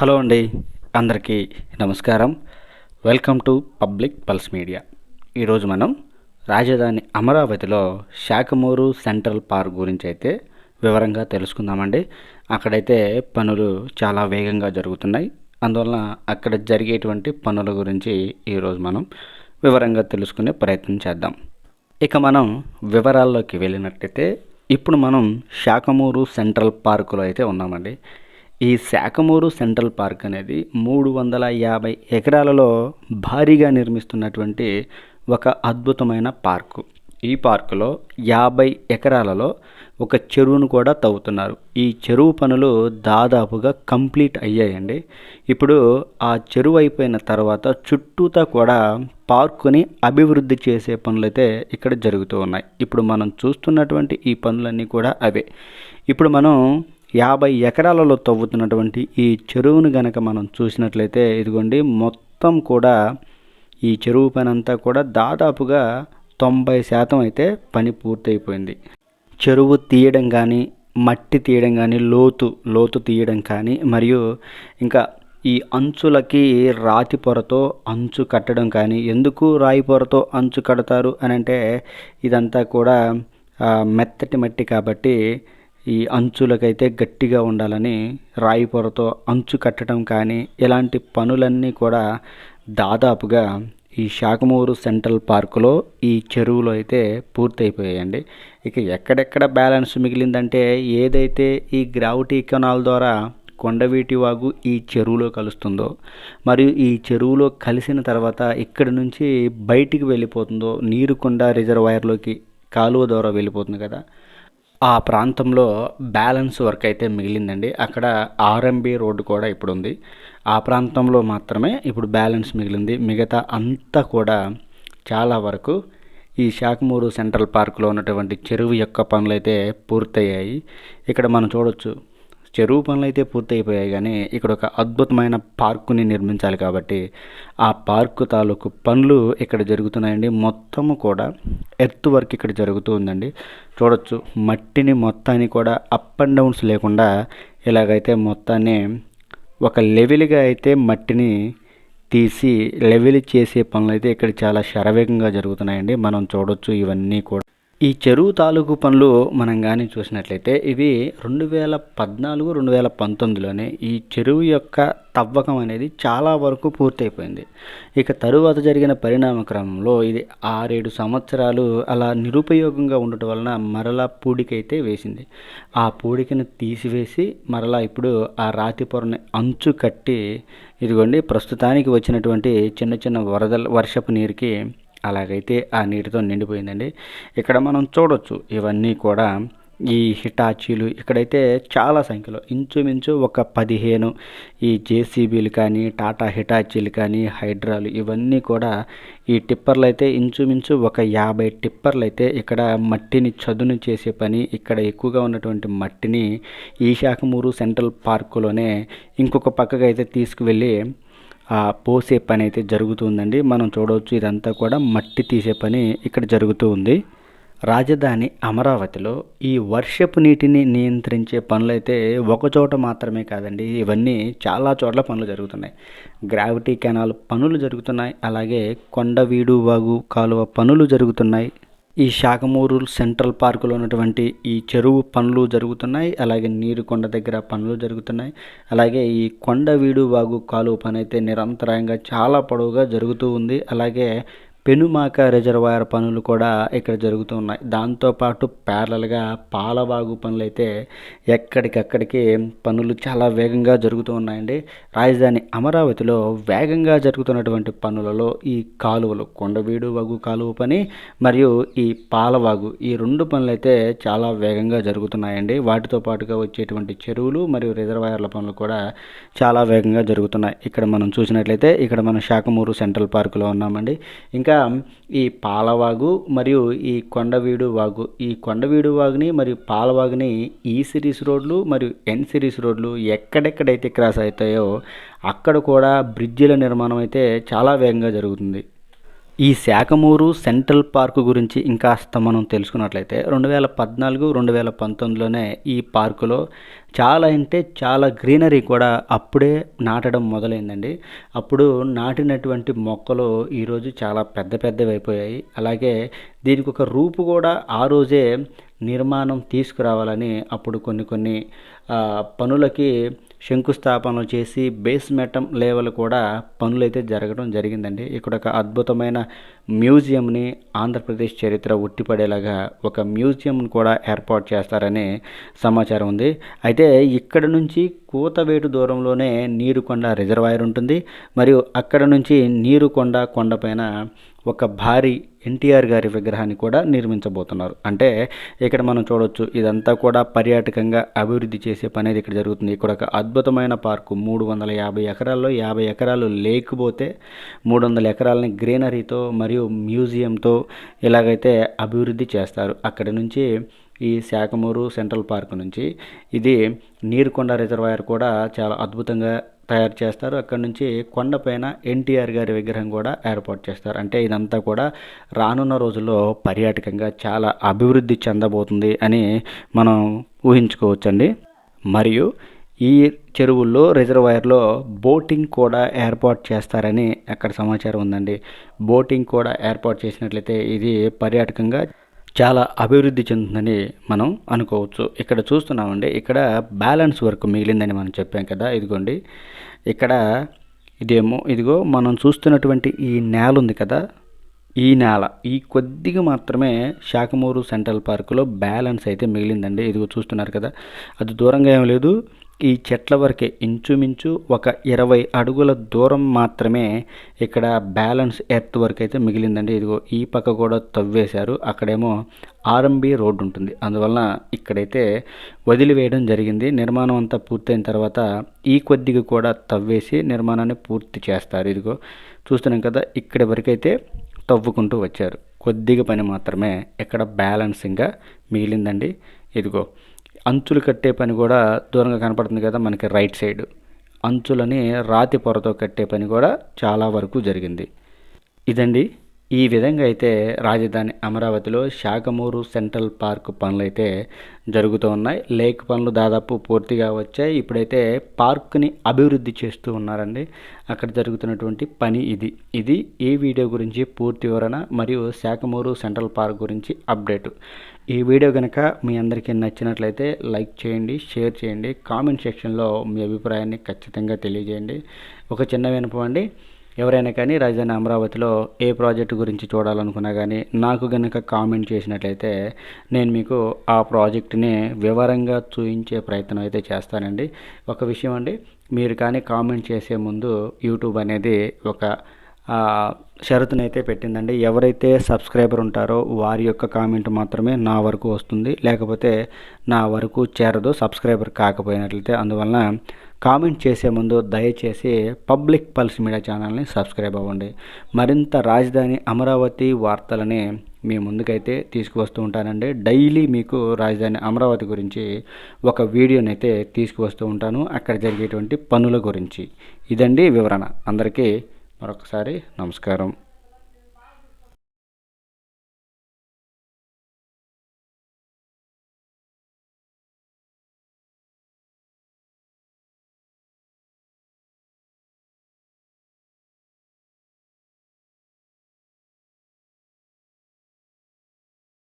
Hello అండి అందరికీ నమస్కారం. Welcome to public pulse media. ఈరోజు మనం రాజధాని అమరావతిలో శాఖమూరు సెంట్రల్ పార్క్ గురించి అయితే వివరంగా తెలుసుకుందామండి. అక్కడైతే పనులు చాలా వేగంగా జరుగుతున్నాయి. అందువలన అక్కడ జరిగేటువంటి పనుల గురించి ఈరోజు మనం వివరంగా తెలుసుకునే ప్రయత్నం చేద్దాం. ఇక మనం వివరాల్లోకి వెళ్ళినట్టయితే ఇప్పుడు మనం శాఖమూరు సెంట్రల్ పార్కులో అయితే ఉన్నామండి. ఈ శాఖమూరు సెంట్రల్ పార్క్ అనేది మూడు వందల యాభై ఎకరాలలో భారీగా నిర్మిస్తున్నటువంటి ఒక అద్భుతమైన పార్కు. ఈ పార్కులో యాభై ఎకరాలలో ఒక చెరువును కూడా తవ్వుతున్నారు. ఈ చెరువు పనులు దాదాపుగా కంప్లీట్ అయ్యాయండి. ఇప్పుడు ఆ చెరువు అయిపోయిన తర్వాత చుట్టూతా కూడా పార్కుని అభివృద్ధి చేసే పనులైతే ఇక్కడ జరుగుతూ ఉన్నాయి. ఇప్పుడు మనం చూస్తున్నటువంటి ఈ పనులన్నీ కూడా అవే. ఇప్పుడు మనం యాభై ఎకరాలలో తవ్వుతున్నటువంటి ఈ చెరువును గనక మనం చూసినట్లయితే ఇదిగోండి మొత్తం కూడా ఈ చెరువు పని అంతా కూడా దాదాపుగా తొంభై శాతం అయితే పని పూర్తయిపోయింది. చెరువు తీయడం కానీ మట్టి తీయడం కానీ లోతు లోతు తీయడం కానీ మరియు ఇంకా ఈ అంచులకి రాతి పొరతో అంచు కట్టడం కానీ ఎందుకు రాయి పొరతో అంచు కడతారు అని అంటే ఇదంతా కూడా మెత్తటి మట్టి కాబట్టి ఈ అంచులకైతే గట్టిగా ఉండాలని రాయి పొరతో అంచు కట్టడం కానీ ఇలాంటి పనులన్నీ కూడా దాదాపుగా ఈ శాఖమూరు సెంట్రల్ పార్కులో ఈ చెరువులో అయితే పూర్తయిపోయాయండి. ఇక ఎక్కడెక్కడ బ్యాలెన్స్ మిగిలిందంటే ఏదైతే ఈ గ్రావిటీ కెనాల్ ద్వారా కొండవీటి వాగు ఈ చెరువులో కలుస్తుందో మరియు ఈ చెరువులో కలిసిన తర్వాత ఇక్కడి నుంచి బయటికి వెళ్ళిపోతుందో నీరుకొండ రిజర్వాయర్లోకి కాలువ ద్వారా వెళ్ళిపోతుంది కదా. ఆ ప్రాంతంలో బ్యాలెన్స్ వర్క్ అయితే మిగిలిందండి. అక్కడ ఆర్ఎంబి రోడ్డు కూడా ఇప్పుడు ఉంది ఆ ప్రాంతంలో మాత్రమే ఇప్పుడు బ్యాలెన్స్ మిగిలింది. మిగతా అంతా కూడా చాలా వరకు ఈ శాఖమూరు సెంట్రల్ పార్క్లో ఉన్నటువంటి చెరువు యొక్క పనులైతే పూర్తయ్యాయి. ఇక్కడ మనం చూడొచ్చు చెరువు పనులు అయితే పూర్తయిపోయాయి కానీ ఇక్కడ ఒక అద్భుతమైన పార్కుని నిర్మించాలి కాబట్టి ఆ పార్కు తాలూకు పనులు ఇక్కడ జరుగుతున్నాయండి. మొత్తము కూడా ఎర్త్ వర్క్ ఇక్కడ జరుగుతూ ఉందండి. చూడొచ్చు మట్టిని మొత్తాన్ని కూడా అప్ అండ్ డౌన్స్ లేకుండా ఇలాగైతే మొత్తాన్ని ఒక లెవెల్గా అయితే మట్టిని తీసి లెవెల్ చేసే పనులు అయితే ఇక్కడ చాలా శరవేగంగా జరుగుతున్నాయండి. మనం చూడొచ్చు ఇవన్నీ కూడా. ఈ చెరువు తాలూకు పనులు మనం కానీ చూసినట్లయితే ఇవి రెండు వేల పద్నాలుగు రెండు వేల పంతొమ్మిదిలోనే ఈ చెరువు యొక్క తవ్వకం అనేది చాలా వరకు పూర్తయిపోయింది. ఇక తరువాత జరిగిన పరిణామ క్రమంలో ఇది ఆరేడు సంవత్సరాలు అలా నిరుపయోగంగా ఉండటం వలన మరలా పూడికైతే వేసింది. ఆ పూడికను తీసివేసి మరలా ఇప్పుడు ఆ రాతి పొరని అంచు కట్టి ఇదిగోండి ప్రస్తుతానికి వచ్చినటువంటి చిన్న చిన్న వరదల వర్షపు నీరుకి అలాగైతే ఆ నీటితో నిండిపోయిందండి. ఇక్కడ మనం చూడొచ్చు ఇవన్నీ కూడా ఈ హిటాచీలు ఇక్కడైతే చాలా సంఖ్యలో. ఇంచుమించు ఒక పదిహేను ఈ జేసీబీలు కానీ టాటా హిటాచీలు కానీ హైడ్రాలు ఇవన్నీ కూడా ఈ టిప్పర్లు అయితే ఇంచుమించు ఒక యాభై టిప్పర్లు అయితే ఇక్కడ మట్టిని చదును చేసే పని ఇక్కడ ఎక్కువగా ఉన్నటువంటి మట్టిని ఈ శాఖమూరు సెంట్రల్ పార్కులోనే ఇంకొక పక్కకు అయితే తీసుకువెళ్ళి పోసే పని అయితే జరుగుతుందండి. మనం చూడవచ్చు ఇదంతా కూడా మట్టి తీసే పని ఇక్కడ జరుగుతూ ఉంది. రాజధాని అమరావతిలో ఈ వర్షపు నీటిని నియంత్రించే పనులైతే ఒక చోట మాత్రమే కాదండి. ఇవన్నీ చాలా చోట్ల పనులు జరుగుతున్నాయి. గ్రావిటీ కెనాల్ పనులు జరుగుతున్నాయి. అలాగే కొండవీడు వాగు కాలువ పనులు జరుగుతున్నాయి. ఈ శాఖమూరు సెంట్రల్ పార్కులో ఉన్నటువంటి ఈ చెరువు పనులు జరుగుతున్నాయి. అలాగే నీరు కొండ దగ్గర పనులు జరుగుతున్నాయి. అలాగే ఈ కొండ వీడు వాగు కాలువ పని అయితే నిరంతరాయంగా చాలా పొడవుగా జరుగుతూ ఉంది. అలాగే పెనుమాక రిజర్వాయర్ పనులు కూడా ఇక్కడ జరుగుతూ ఉన్నాయి. దాంతోపాటు ప్యారలల్గా పాలవాగు పనులు అయితే ఎక్కడికక్కడికి పనులు చాలా వేగంగా జరుగుతూ ఉన్నాయండి. రాజధాని అమరావతిలో వేగంగా జరుగుతున్నటువంటి పనులలో ఈ కాలువలు కొండవీడు వాగు కాలువ పని మరియు ఈ పాలవాగు ఈ రెండు పనులు అయితే చాలా వేగంగా జరుగుతున్నాయండి. వాటితో పాటుగా వచ్చేటువంటి చెరువులు మరియు రిజర్వాయర్ల పనులు కూడా చాలా వేగంగా జరుగుతున్నాయి. ఇక్కడ మనం చూసినట్లయితే ఇక్కడ మనం శాఖమూరు సెంట్రల్ పార్కులో ఉన్నామండి. ఇంకా ఈ పాలవాగు మరియు ఈ కొండవీడు వాగు. ఈ కొండవీడు వాగుని మరియు పాలవాగుని ఈ సిరీస్ రోడ్లు మరియు ఎన్ సిరీస్ రోడ్లు ఎక్కడెక్కడైతే క్రాస్ అవుతాయో అక్కడ కూడా బ్రిడ్జిల నిర్మాణం అయితే చాలా వేగంగా జరుగుతుంది. ఈ శాఖమూరు సెంట్రల్ పార్క్ గురించి ఇంకాస్త మనం తెలుసుకున్నట్లయితే రెండు వేల పద్నాలుగు రెండు వేల పంతొమ్మిదిలోనే ఈ పార్కులో చాలా అంటే చాలా గ్రీనరీ కూడా అప్పుడే నాటడం మొదలైందండి. అప్పుడు నాటినటువంటి మొక్కలు ఈరోజు చాలా పెద్ద పెద్దవి అయిపోయాయి. అలాగే దీనికి ఒక రూపు కూడా ఆ రోజే నిర్మాణం తీసుకురావాలని అప్పుడు కొన్ని కొన్ని పనులకి శంకుస్థాపనలు చేసి బేస్మెటం లెవెల్ కూడా పనులైతే జరగడం జరిగిందండి. ఇక్కడ ఒక అద్భుతమైన మ్యూజియంని ఆంధ్రప్రదేశ్ చరిత్ర ఉట్టిపడేలాగా ఒక మ్యూజియంని కూడా ఏర్పాటు చేస్తారని సమాచారం ఉంది. అయితే ఇక్కడ నుంచి కూతవేటు దూరంలోనే నీరుకొండ రిజర్వాయర్ ఉంటుంది. మరియు అక్కడ నుంచి నీరుకొండ కొండపైన ఒక భారీ ఎన్టీఆర్ గారి విగ్రహాన్ని కూడా నిర్మించబోతున్నారు. అంటే ఇక్కడ మనం చూడవచ్చు ఇదంతా కూడా పర్యాటకంగా అభివృద్ధి చేసే పని అనేది ఇక్కడ జరుగుతుంది. ఇక్కడ ఒక అద్భుతమైన పార్కు మూడు వందల యాభై ఎకరాల్లో యాభై ఎకరాలు లేకపోతే మూడు వందల ఎకరాలని గ్రీనరీతో మరియు మ్యూజియంతో ఇలాగైతే అభివృద్ధి చేస్తారు. అక్కడి నుంచి ఈ శాఖమూరు సెంట్రల్ పార్క్ నుంచి. ఇది నీరుకొండ రిజర్వాయర్ కూడా చాలా అద్భుతంగా తయారు చేస్తారు. అక్కడ నుంచి కొండపైన ఎన్టీఆర్ గారి విగ్రహం కూడా ఏర్పాటు చేస్తారు. అంటే ఇదంతా కూడా రానున్న రోజుల్లో పర్యాటకంగా చాలా అభివృద్ధి చెందబోతుంది అని మనం ఊహించుకోవచ్చండి. మరియు ఈ చెరువుల్లో రిజర్వాయర్లో బోటింగ్ కూడా ఏర్పాటు చేస్తారని అక్కడ సమాచారం ఉందండి. బోటింగ్ కూడా ఏర్పాటు చేసినట్లయితే ఇది పర్యాటకంగా చాలా అభివృద్ధి చెందుతుందని మనం అనుకోవచ్చు. ఇక్కడ చూస్తున్నామండి ఇక్కడ బ్యాలెన్స్ వర్క్ మిగిలిందని మనం చెప్పాం కదా ఇదిగోండి. ఇక్కడ ఇదేమో ఇదిగో మనం చూస్తున్నటువంటి ఈ నేల ఉంది కదా ఈ నేల. ఈ కొద్దిగా మాత్రమే శాఖమూరు సెంట్రల్ పార్కులో బ్యాలెన్స్ అయితే మిగిలిందండి. ఇదిగో చూస్తున్నారు కదా అది దూరంగా ఏం లేదు. ఈ చెట్ల వరకే ఇంచుమించు ఒక ఇరవై అడుగుల దూరం మాత్రమే ఇక్కడ బ్యాలెన్స్ ఎర్త్ వరకు అయితే మిగిలిందండి. ఇదిగో ఈ పక్క కూడా తవ్వేశారు. అక్కడేమో ఆర్ఎంబి రోడ్డు ఉంటుంది. అందువలన ఇక్కడైతే వదిలివేయడం జరిగింది. నిర్మాణం అంతా పూర్తయిన తర్వాత ఈ కొద్దిగా కూడా తవ్వేసి నిర్మాణాన్ని పూర్తి చేస్తారు. ఇదిగో చూస్తున్నాం కదా ఇక్కడి వరకైతే తవ్వుకుంటూ వచ్చారు. కొద్దిగా పని మాత్రమే ఇక్కడ బ్యాలెన్సింగ్గా మిగిలిందండి. ఇదిగో అంచులు కట్టే పని కూడా దూరంగా కనపడుతుంది కదా మనకి రైట్ సైడ్ అంచులని రాతి పొరతో కట్టే పని కూడా చాలా వరకు జరిగింది. ఇదండి. ఈ విధంగా అయితే రాజధాని అమరావతిలో శాఖమూరు సెంట్రల్ పార్క్ పనులు అయితే జరుగుతూ ఉన్నాయి. లేక్ పనులు దాదాపు పూర్తిగా వచ్చాయి. ఇప్పుడైతే పార్క్ని అభివృద్ధి చేస్తూ ఉన్నారండి. అక్కడ జరుగుతున్నటువంటి పని ఇది. ఇది ఈ వీడియో గురించి పూర్తి వివరణ మరియు శాఖమూరు సెంట్రల్ పార్క్ గురించి అప్డేట్. ఈ వీడియో కనుక మీ అందరికీ నచ్చినట్లయితే లైక్ చేయండి షేర్ చేయండి కామెంట్ సెక్షన్లో మీ అభిప్రాయాన్ని ఖచ్చితంగా తెలియజేయండి. ఒక చిన్న వినపం అండి ఎవరైనా కానీ రాజధాని అమరావతిలో ఏ ప్రాజెక్టు గురించి చూడాలనుకున్నా కానీ నాకు కనుక కామెంట్ చేసినట్లయితే నేను మీకు ఆ ప్రాజెక్టుని వివరంగా చూపించే ప్రయత్నం అయితే చేస్తానండి. ఒక విషయం అండి మీరు కానీ కామెంట్ చేసే ముందు యూట్యూబ్ అనేది ఒక షరతునైతే పెట్టిందండి. ఎవరైతే సబ్స్క్రైబర్ ఉంటారో వారి యొక్క కామెంట్ మాత్రమే నా వరకు వస్తుంది. లేకపోతే నా వరకు చేరదు సబ్స్క్రైబర్ కాకపోయినట్లయితే. అందువలన కామెంట్ చేసే ముందు దయచేసి పబ్లిక్ పల్స్ మీడియా ఛానల్ని సబ్స్క్రైబ్ అవ్వండి. మరింత రాజధాని అమరావతి వార్తలని మీ ముందుకైతే తీసుకువస్తూ ఉంటానండి. డైలీ మీకు రాజధాని అమరావతి గురించి ఒక వీడియోని అయితే తీసుకువస్తూ ఉంటాను. అక్కడ జరిగేటువంటి పనుల గురించి. ఇదండి వివరణ. అందరికీ మరొకసారి నమస్కారం.